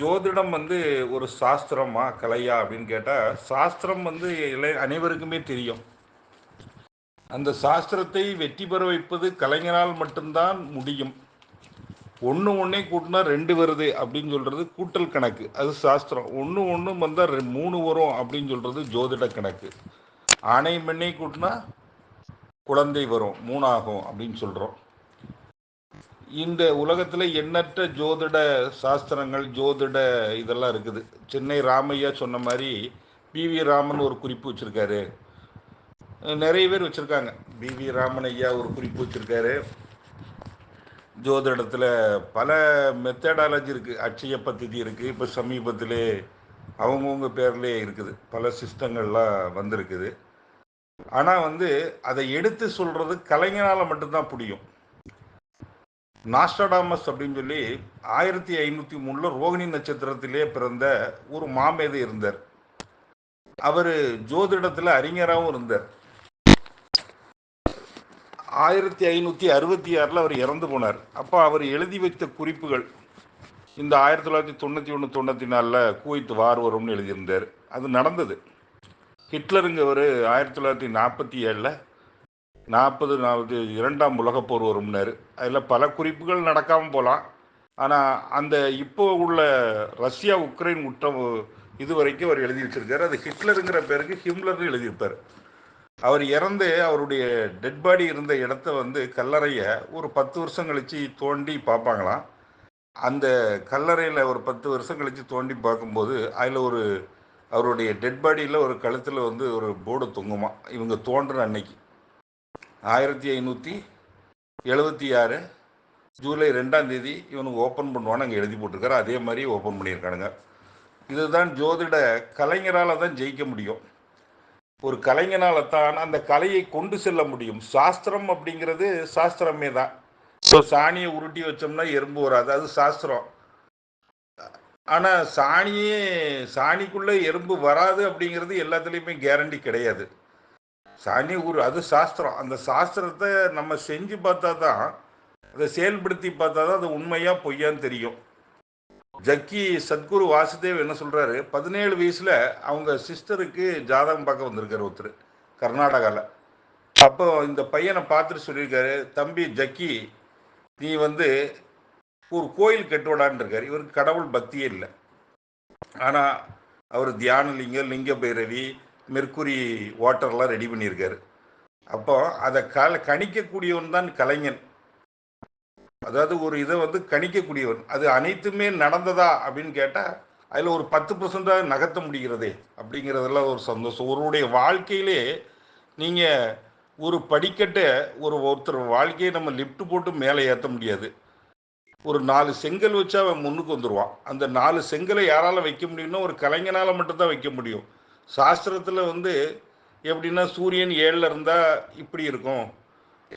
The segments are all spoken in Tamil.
ஜோதிடம் வந்து ஒரு சாஸ்திரமா கலையா அப்படின்னு கேட்டால் சாஸ்திரம் வந்து இளை அனைவருக்குமே தெரியும். அந்த சாஸ்திரத்தை வெற்றி பெற வைப்பது கலைஞரால் மட்டும்தான் முடியும். ஒன்று ஒன்றே கூட்டினா ரெண்டு வருது அப்படின்னு சொல்கிறது கூட்டல் கணக்கு. அது சாஸ்திரம். ஒன்று ஒன்று வந்தால் மூணு வரும் அப்படின்னு சொல்கிறது ஜோதிட கணக்கு. ஆணை மெண்ணை கூட்டினா குழந்தை வரும் மூணாகும் அப்படின்னு சொல்கிறோம் இந்த உலகத்தில் எண்ணற்ற ஜோதிட சாஸ்திரங்கள் ஜோதிட இதெல்லாம் இருக்குது. சென்னை ராமையா சொன்ன மாதிரி பி வி ராமன் ஒரு குறிப்பு வச்சுருக்காரு. நிறைய பேர் வச்சுருக்காங்க. பி வி ராமன் ஐயா ஒரு குறிப்பு வச்சுருக்காரு. ஜோதிடத்தில் பல மெத்தடாலஜி இருக்குது அட்சய பத்திதி இருக்குது இப்போ சமீபத்திலே அவங்கவுங்க பேர்லேயே இருக்குது. பல சிஸ்டங்கள்லாம் வந்திருக்குது. ஆனால் வந்து அதை எடுத்து சொல்கிறது கலைஞனால் மட்டும்தான் புரியும். நாஸ்டாடாமஸ் அப்படின்னு சொல்லி ஆயிரத்தி ஐநூற்றி மூணில் ரோகிணி நட்சத்திரத்திலே பிறந்த ஒரு மாமேதை இருந்தார். அவர் ஜோதிடத்தில் அறிஞராகவும் இருந்தார். ஆயிரத்தி ஐநூற்றி அறுபத்தி ஆறில் அவர் இறந்து போனார். அப்போ அவர் எழுதி வைத்த குறிப்புகள் இந்த ஆயிரத்தி தொள்ளாயிரத்தி தொண்ணூற்றி ஒன்று தொண்ணூற்றி நாலில் குவைத்து வார் வரும்னு எழுதியிருந்தார். அது நடந்தது. ஹிட்லருங்க ஆயிரத்தி தொள்ளாயிரத்தி நாற்பத்தி ஏழில் நாற்பது நாற்பது இரண்டாம் உலகப்போர் வரும்னாரு அதில் பல குறிப்புகள் நடக்காமல் போகலாம் ஆனால் அந்த இப்போ உள்ள ரஷ்யா உக்ரைன் முற்றம் இது வரைக்கும் அவர் எழுதி வச்சிருக்காரு. அது ஹிட்லருங்கிற பேருக்கு ஹிம்லர்னு எழுதியிருப்பார். அவர் இறந்து அவருடைய டெட் பாடி இருந்த இடத்த வந்து கல்லறையை ஒரு பத்து வருஷம் கழித்து தோண்டி பார்ப்பாங்களாம். அந்த கல்லறையில் ஒரு பத்து வருஷம் கழித்து தோண்டி பார்க்கும்போது அதில் ஒரு அவருடைய டெட் பாடியில் ஒரு கழுத்தில் வந்து ஒரு போர்டு தொங்குமா இவங்க தோன்றுன அன்னைக்கு. ஆயிரத்தி ஐநூற்றி எழுபத்தி ஆறு ஜூலை ரெண்டாம் தேதி இவனுக்கு ஓப்பன் பண்ணுவான்னு அங்கே எழுதி போட்டிருக்காரு. அதே மாதிரி ஓப்பன் பண்ணியிருக்கானுங்க. இதுதான் ஜோதிட கலைஞரால் தான் ஜெயிக்க முடியும். ஒரு கலைஞனால் தான் அந்த கலையை கொண்டு செல்ல முடியும். சாஸ்திரம் அப்படிங்கிறது சாஸ்திரமே தான். ஸோ சாணியை உருட்டி வச்சோம்னா எறும்பு வராது. அது சாஸ்திரம். ஆனால் சாணியே சாணிக்குள்ளே எறும்பு வராது அப்படிங்கிறது எல்லாத்துலேயுமே கேரண்டி கிடையாது. சாணி குரு அது சாஸ்திரம். அந்த சாஸ்திரத்தை நம்ம செஞ்சு பார்த்தா தான் அதை செயல்படுத்தி பார்த்தா தான் அது உண்மையா பொய்யான்னு தெரியும். ஜக்கி சத்குரு வாசுதேவ் என்ன சொல்றாரு? பதினேழு வயசுல அவங்க சிஸ்டருக்கு ஜாதகம் பார்க்க வந்திருக்காரு ஒருத்தர் கர்நாடகாவில் அப்போ இந்த பையனை பார்த்துட்டு சொல்லியிருக்காரு தம்பி ஜக்கி நீ வந்து ஒரு கோயில் கட்டுவடான்னு இருக்காரு. இவருக்கு கடவுள் பக்தியே இல்லை. ஆனால் அவர் தியானலிங்கம் லிங்க பைரவி மெர்க்குரி வாட்டர்லாம் ரெடி பண்ணியிருக்காரு. அப்போ அதை கல கணிக்கக்கூடியவன் தான் கலைஞன். அதாவது ஒரு இதை வந்து கணிக்கக்கூடியவன். அது அனைத்துமே நடந்ததா அப்படின்னு கேட்டால் அதில் ஒரு பத்து பர்சண்டாக நகர்த்த முடிகிறதே அப்படிங்கிறதெல்லாம் ஒரு சந்தோஷம். ஒருவருடைய வாழ்க்கையிலே நீங்கள் ஒரு படிக்கட்டை ஒரு ஒருத்தர் வாழ்க்கையை நம்ம லிஃப்ட் போட்டு மேலே ஏற்ற முடியாது. ஒரு நாலு செங்கல் வச்சு அவன் முன்னுக்கு வந்துடுவான் அந்த நாலு செங்கலை யாரால் வைக்க முடியும்னா ஒரு கலைஞனால் மட்டும்தான் வைக்க முடியும். சாஸ்திரத்தில் வந்து எப்படின்னா சூரியன் ஏழில் இருந்தால் இப்படி இருக்கும்.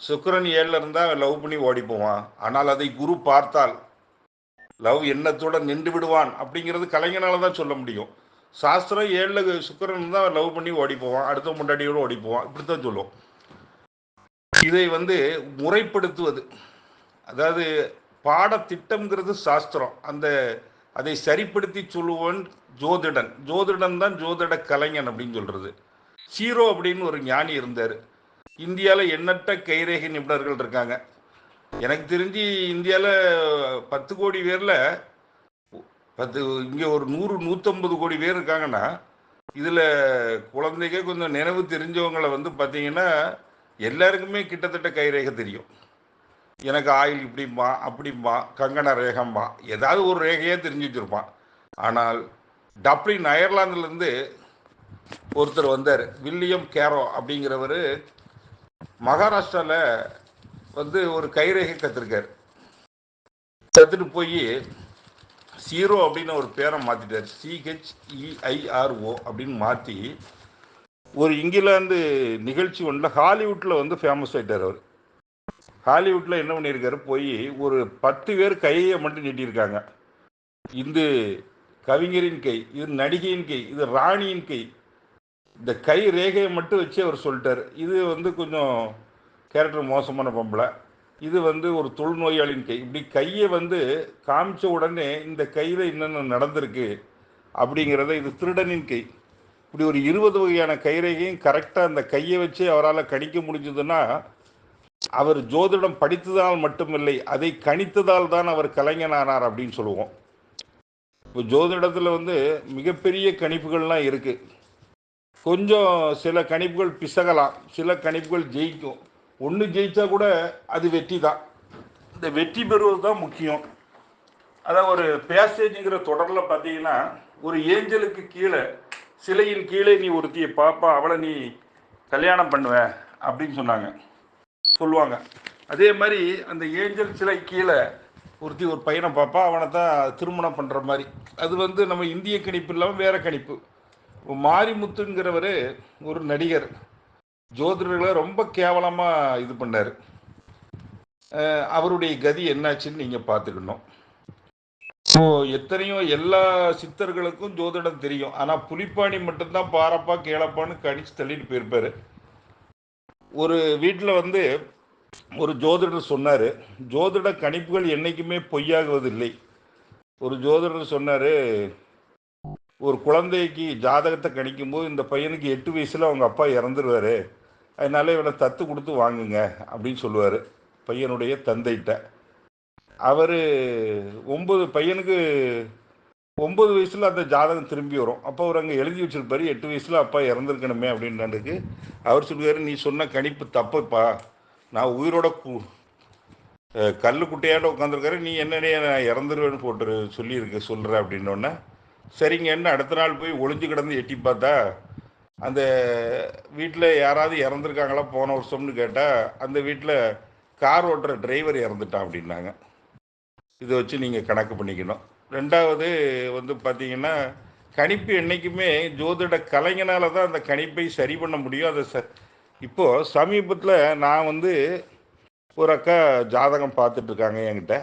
சுக்கரன் ஏழில் இருந்தால் லவ் பண்ணி ஓடி போவான். ஆனால் அதை குரு பார்த்தால் லவ் எண்ணத்தோட நின்று விடுவான் அப்படிங்கிறது கலைஞனால தான் சொல்ல முடியும். சாஸ்திரம் ஏழில் சுக்கரன் இருந்தால் லவ் பண்ணி ஓடி போவான். அடுத்த முன்னாடியோடு ஓடி போவான். இப்படி தான் சொல்லுவோம். இதை வந்து முறைப்படுத்துவது. அதாவது பாடத்திட்டம்ங்கிறது சாஸ்திரம். அந்த அதை சரிப்படுத்தி சொல்லுவன் ஜோதிடன். ஜோதிடன் தான் ஜோதிட கலைஞன் அப்படின்னு சொல்கிறது சீரோ அப்படின்னு ஒரு ஞானி இருந்தார். இந்தியாவில் எண்ணற்ற கைரேகை நிபுணர்கள் இருக்காங்க. எனக்கு தெரிஞ்சு இந்தியாவில் பத்து கோடி பேரில் பத்து இங்கே ஒரு நூறு நூற்றம்பது கோடி பேர் இருக்காங்கன்னா இதில் குழந்தைங்க கொஞ்சம் நினைவு தெரிஞ்சவங்களை வந்து பார்த்தீங்கன்னா எல்லாருக்குமே கிட்டத்தட்ட கைரேகை தெரியும். எனக்கு ஆயில் இப்படிம்பா அப்படிம்பா கங்கண ரேகம்பா ஏதாவது ஒரு ரேகையே தெரிஞ்சு வச்சுருப்பான் ஆனால் டப்ளின் அயர்லாந்துலேருந்து ஒருத்தர் வந்தார். வில்லியம் கேரோ அப்படிங்கிறவர் மகாராஷ்டிராவில் வந்து ஒரு கைரேகை கற்றுருக்கார் கற்றுட்டு போய் சீரோ அப்படின்னு ஒரு பேரை மாற்றிட்டார் சிஹெச்இஐஆர்ஓ அப்படின்னு மாற்றி ஒரு இங்கிலாந்து நிகழ்ச்சி ஒன்றில் ஹாலிவுட்டில் வந்து ஃபேமஸ் ஆகிட்டார் அவர். ஹாலிவுட்டில் என்ன பண்ணியிருக்காரு? போய் ஒரு பத்து பேர் கையை மட்டும் நீட்டியிருக்காங்க. இது கவிஞரின் கை இது நடிகையின் கை இது ராணியின் கை இந்த கை ரேகையை மட்டும் வச்சு அவர் சொல்லிட்டார். இது வந்து கொஞ்சம் கேரக்டர் மோசமான பொம்பளை. இது வந்து ஒரு தொழுநோயாளியின் கை. இப்படி கையை வந்து காமிச்ச உடனே இந்த கையில் என்னென்ன நடந்திருக்கு அப்படிங்கிறத இது திருடனின் கை. இப்படி ஒரு இருபது வகையான கைரேகையும் கரெக்டாக அந்த கையை வச்சு அவரால் கணிக்க முடிஞ்சதுன்னா அவர் ஜோதிடம் படித்ததால் மட்டுமில்லை அதை கணித்ததால் தான் அவர் கலைஞனானார் அப்படின்னு சொல்லுவோம். இப்போ ஜோதிடத்தில் வந்து மிகப்பெரிய கணிப்புகள்லாம் இருக்குது கொஞ்சம் சில கணிப்புகள் பிசகலாம் சில கணிப்புகள் ஜெயிக்கும். ஒன்று ஜெயித்தா கூட அது வெற்றி தான். இந்த வெற்றி பெறுவது தான் முக்கியம். அதான் ஒரு பேசேஜுங்கிற தொடரில் பார்த்தீங்கன்னா ஒரு ஏஞ்சலுக்கு கீழே சிலையின் கீழே நீ ஒருத்தியை பாப்பா அவளை நீ கல்யாணம் பண்ணுவ அப்படின்னு சொன்னாங்க. சொல்லுவாங்க. அதே மாதிரி அந்த ஏஞ்சல் சிலை கீழே ஒருத்தி ஒரு பையனை பார்ப்பா அவனை தான் திருமணம் பண்ணுற மாதிரி. அது வந்து நம்ம இந்திய கணிப்பு இல்லாமல் வேற கணிப்பு. மாரிமுத்துங்கிறவர் ஒரு நடிகர். ஜோதிடர்களை ரொம்ப கேவலமாக இது பண்ணார். அவருடைய கதி என்னாச்சுன்னு நீங்கள் பார்த்துக்கணும். ஸோ எத்தனையோ எல்லா சித்தர்களுக்கும் ஜோதிடம் தெரியும். ஆனால் புலிப்பாணி மட்டும்தான் பாரப்பா கேளப்பான்னு கடிச்சு தள்ளிட்டு போயிருப்பாரு. ஒரு வீட்டில் வந்து ஒரு ஜோதிடர் சொன்னார் ஜோதிட கணிப்புகள் என்றைக்குமே பொய்யாகுவதில்லை. ஒரு ஜோதிடர் சொன்னார் ஒரு குழந்தைக்கு ஜாதகத்தை கணிக்கும்போது இந்த பையனுக்கு எட்டு வயசில் அவங்க அப்பா இறந்துருவார். அதனால இவனை தத்து கொடுத்து வாங்குங்க அப்படின்னு சொல்லுவார் பையனுடைய தந்தைகிட்ட. அவர் ஒம்பது பையனுக்கு ஒம்பது வயசில் அந்த ஜாதகம் திரும்பி வரும். அப்போ அவர் அங்கே எழுதி வச்சிருப்பாரு எட்டு வயசில் அப்பா இறந்துருக்கணுமே அப்படின்றாண்டுக்கு அவர் சொல்லுவார் நீ சொன்ன கணிப்பு தப்புப்பா. நான் உயிரோட கூ கல் குட்டையாட்ட உட்காந்துருக்காரு நீ என்னென்ன நான் இறந்துருவேன்னு போட்டு சொல்லியிருக்க சொல்கிற அப்படின்னோடனே சரிங்க என்ன அடுத்த நாள் போய் ஒளிஞ்சு கிடந்து எட்டி பார்த்தா அந்த வீட்டில் யாராவது இறந்துருக்காங்களா போன வருஷம்னு கேட்டால் அந்த வீட்டில் கார் ஓட்டுற டிரைவர் இறந்துட்டான் அப்படின்னாங்க. இதை வச்சு நீங்கள் கணக்கு பண்ணிக்கணும். ரெண்டாவது வந்து பார்த்தீங்கன்னா கணிப்பு என்றைக்குமே ஜோதிட கலைஞனால தான் அந்த கணிப்பை சரி பண்ண முடியும். அதை ச இப்போது சமீபத்தில் நான் வந்து ஒரு அக்கா ஜாதகம் பார்த்துட்ருக்காங்க என்கிட்ட.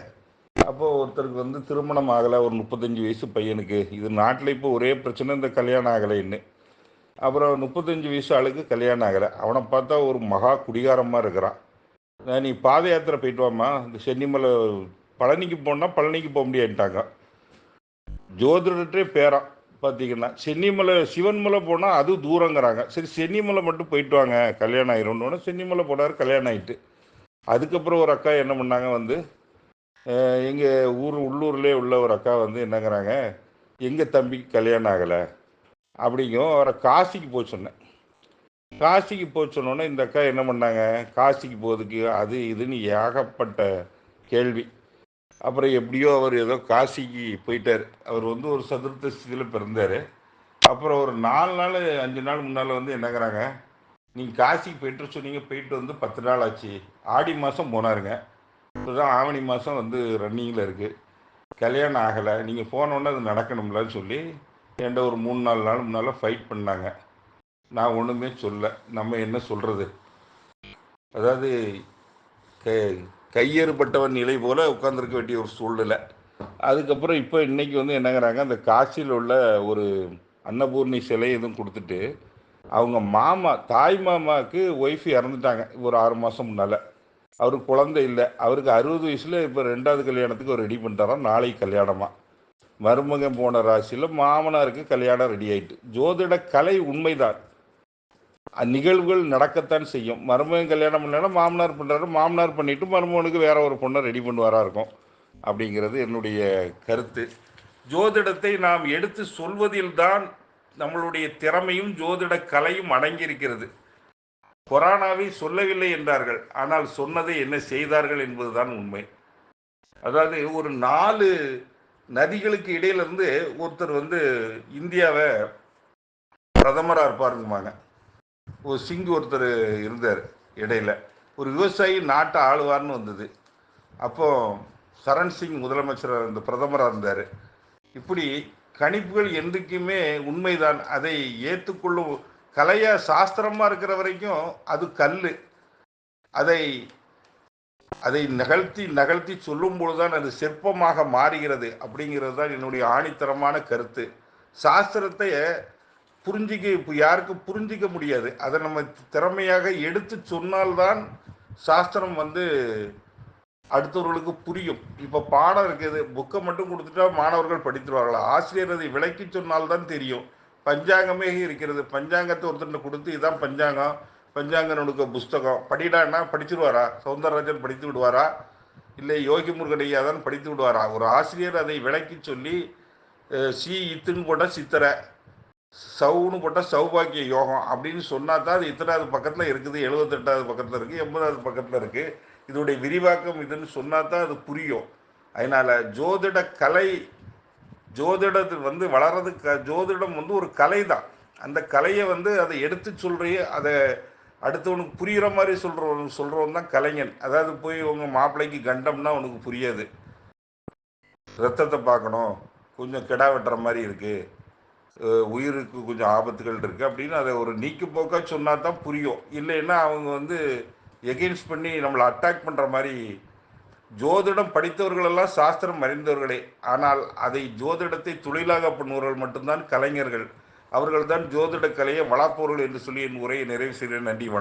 அப்போது ஒருத்தருக்கு வந்து திருமணம் ஆகலை ஒரு முப்பத்தஞ்சு வயசு பையனுக்கு. இது நாட்டில் இப்போ ஒரே பிரச்சனை இந்த கல்யாணம் ஆகலைன்னு. அப்புறம் முப்பத்தஞ்சு வயசு ஆளுக்கு கல்யாணம் ஆகலை. அவனை பார்த்தா ஒரு மகா குடிகாரமாக இருக்கிறான். நீ பாத யாத்திரை போயிட்டு வாமா இந்த சென்னிமலை பழனிக்கு போனால் பழனிக்கு போக முடியாட்டாங்க ஜோதிடர்கிட்டே பேரான் பார்த்தீங்கன்னா. சென்னிமலை சிவன்மலை போனால் அது தூரங்கிறாங்க. சரி சென்னிமலை மட்டும் போயிட்டு வாங்க. கல்யாணம் ஆயிரும்னு சென்னிமலை போனார் கல்யாணம் ஆயிட்டு. அதுக்கப்புறம் ஒரு அக்கா என்ன பண்ணாங்க வந்து எங்கள் ஊர் உள்ளூர்லேயே உள்ள ஒரு அக்கா வந்து என்னங்கிறாங்க எங்கள் தம்பிக்கு கல்யாணம் ஆகலை? அப்படிங்கும் அவரை காசிக்கு போக சொன்னேன். காசிக்கு போக சொன்னோன்னே இந்த அக்கா என்ன பண்ணாங்க காசிக்கு போகிறதுக்கு அது இதுன்னு ஏகப்பட்ட கேள்வி. அப்புறம் எப்படியோ அவர் ஏதோ காசிக்கு போயிட்டார். அவர் வந்து ஒரு சதுர்த்த ஸ்திதியில் பிறந்தார். அப்புறம் ஒரு நாலு நாள் அஞ்சு நாள் முன்னால் வந்து என்னங்கிறாங்க நீங்கள் காசிக்கு போயிட்டு சொன்னீங்க போயிட்டு வந்து பத்து நாள் ஆச்சு. ஆடி மாதம் போனாருங்க. இப்போதான் ஆவணி மாதம் வந்து ரன்னிங்கில் இருக்குது கல்யாணம் ஆகலை. நீங்கள் போனோன்னே அது நடக்கணும்லன்னு சொல்லி என்கிட்ட ஒரு மூணு நாலு நாள் முன்னால் ஃபைட் பண்ணாங்க. நான் ஒன்றுமே சொல்ல நம்ம என்ன சொல்கிறது அதாவது கையேறுபட்டவன் நிலை போல் உட்காந்துருக்க வேண்டிய ஒரு சூழ்நிலை. அதுக்கப்புறம் இப்போ இன்னைக்கு வந்து என்னங்கிறாங்க அந்த காசியில் உள்ள ஒரு அன்னபூர்ணி சிலை எதுவும் கொடுத்துட்டு அவங்க மாமா தாய் மாமாவுக்கு ஒய்ஃப் இறந்துட்டாங்க ஒரு ஆறு மாதம் முன்னால். அவருக்கு குழந்தை இல்லை. அவருக்கு அறுபது வயசில் இப்போ ரெண்டாவது கல்யாணத்துக்கு ஒரு ரெடி பண்ணிட்டாராம் நாளைக்கு கல்யாணமாக மருமகன் போன ராசியில் மாமனாருக்கு கல்யாணம் ரெடி ஆயிட்டு. ஜோதிட கலை உண்மைதான். நிகழ்வுகள் நடக்கத்தான் செய்யும். மருமகன் கல்யாணம் பண்ணா மாமனார் பண்ணுறாரு மாமனார் பண்ணிட்டு மருமகனுக்கு வேற ஒரு பொண்ணை ரெடி பண்ணுவாரா இருக்கும். அப்படிங்கிறது என்னுடைய கருத்து. ஜோதிடத்தை நாம் எடுத்து சொல்வதில்தான் நம்மளுடைய திறமையும் ஜோதிட கலையும் அடங்கியிருக்கிறது. கொரோனாவை சொல்லவில்லை என்றார்கள். ஆனால் சொன்னதை என்ன செய்தார்கள் என்பதுதான் உண்மை. அதாவது ஒரு நாலு நதிகளுக்கு இடையிலிருந்து ஒருத்தர் வந்து இந்தியாவை பிரதமராக இருப்பாருங்கம்மாங்க ஒரு சிங்கு ஒருத்தர் இருந்தார் இடையில. ஒரு விவசாயி நாட்டை ஆளுவார்னு வந்தது. அப்போ சரண் சிங் முதலமைச்சராக இந்த பிரதமராக இருந்தார். இப்படி கணிப்புகள் என்றைக்குமே உண்மைதான். அதை ஏற்றுக்கொள்ளும் கலையா சாஸ்திரமாக இருக்கிற வரைக்கும் அது கல் அதை அதை நகழ்த்தி நகழ்த்தி சொல்லும் பொழுதுதான் அது சிற்பமாக மாறுகிறது அப்படிங்கிறது தான் என்னுடைய ஆணித்தரமான கருத்து. சாஸ்திரத்தை புரிஞ்சிக்க இப்போ யாருக்கும் புரிஞ்சிக்க முடியாது. அதை நம்ம திறமையாக எடுத்து சொன்னால்தான் சாஸ்திரம் வந்து அடுத்தவர்களுக்கு புரியும். இப்போ பாடம் இருக்குது. புக்கை மட்டும் கொடுத்துட்டா மாணவர்கள் படித்துருவார்களா? ஆசிரியர் அதை விளக்கி சொன்னால்தான் தெரியும். பஞ்சாங்கமே இருக்கிறது. பஞ்சாங்கத்தை ஒருத்தர் கொடுத்து இதான் பஞ்சாங்கம். பஞ்சாங்க நுணுக்க புஸ்தகம். படிடான்னா படிச்சிருவாரா? சவுந்தரராஜன் படித்து விடுவாரா? இல்லை யோகி முருகன் ஐயா தான் படித்து விடுவாரா? ஒரு ஆசிரியர் அதை விளக்கி சொல்லி சி இத்துன்னு போட்டால் சித்தரை சவுன்னு போட்டால் சௌபாக்கிய யோகம் அப்படின்னு சொன்னால் தான் அது இத்தனாவது பக்கத்தில் இருக்குது எழுபத்தெட்டாவது பக்கத்தில் இருக்குது எண்பதாவது பக்கத்தில் இருக்குது இதோடைய விரிவாக்கம் இதுன்னு சொன்னால் தான் அது புரியும். அதனால் ஜோதிட கலை ஜோதிடத்தில் வந்து வளர்றது க ஜோதிடம் வந்து ஒரு கலை தான் அந்த கலையை வந்து அதை எடுத்து சொல்றிய அதை அடுத்தவனுக்கு புரிகிற மாதிரி சொல்கிறவன் சொல்கிறவன் தான் கலைஞன். அதாவது போய் உங்கள் மாப்பிள்ளைக்கு கண்டம்னா உனக்கு புரியாது. ரத்தத்தை பார்க்கணும். கொஞ்சம் கிடா வெட்டுற மாதிரி இருக்குது உயிருக்கு கொஞ்சம் ஆபத்துகள் இருக்குது அப்படின்னு அதை ஒரு நீக்கு போக்காக சொன்னால் தான் புரியும். இல்லைன்னா அவங்க வந்து எகெயின்ஸ்ட் பண்ணி நம்மளை அட்டாக் பண்ணுற மாதிரி ஜோதிடம் படித்தவர்களெல்லாம் சாஸ்திரம் அறிந்தவர்களே. ஆனால் அதை ஜோதிடத்தை தொழிலாக பண்ணுவர்கள் மட்டும்தான் கலைஞர்கள். அவர்கள்தான் ஜோதிட கலையை வளர்ப்பவர்கள் என்று சொல்லி என் உரையை நிறைவு செய்கிறேன். நன்றி வணக்கம்.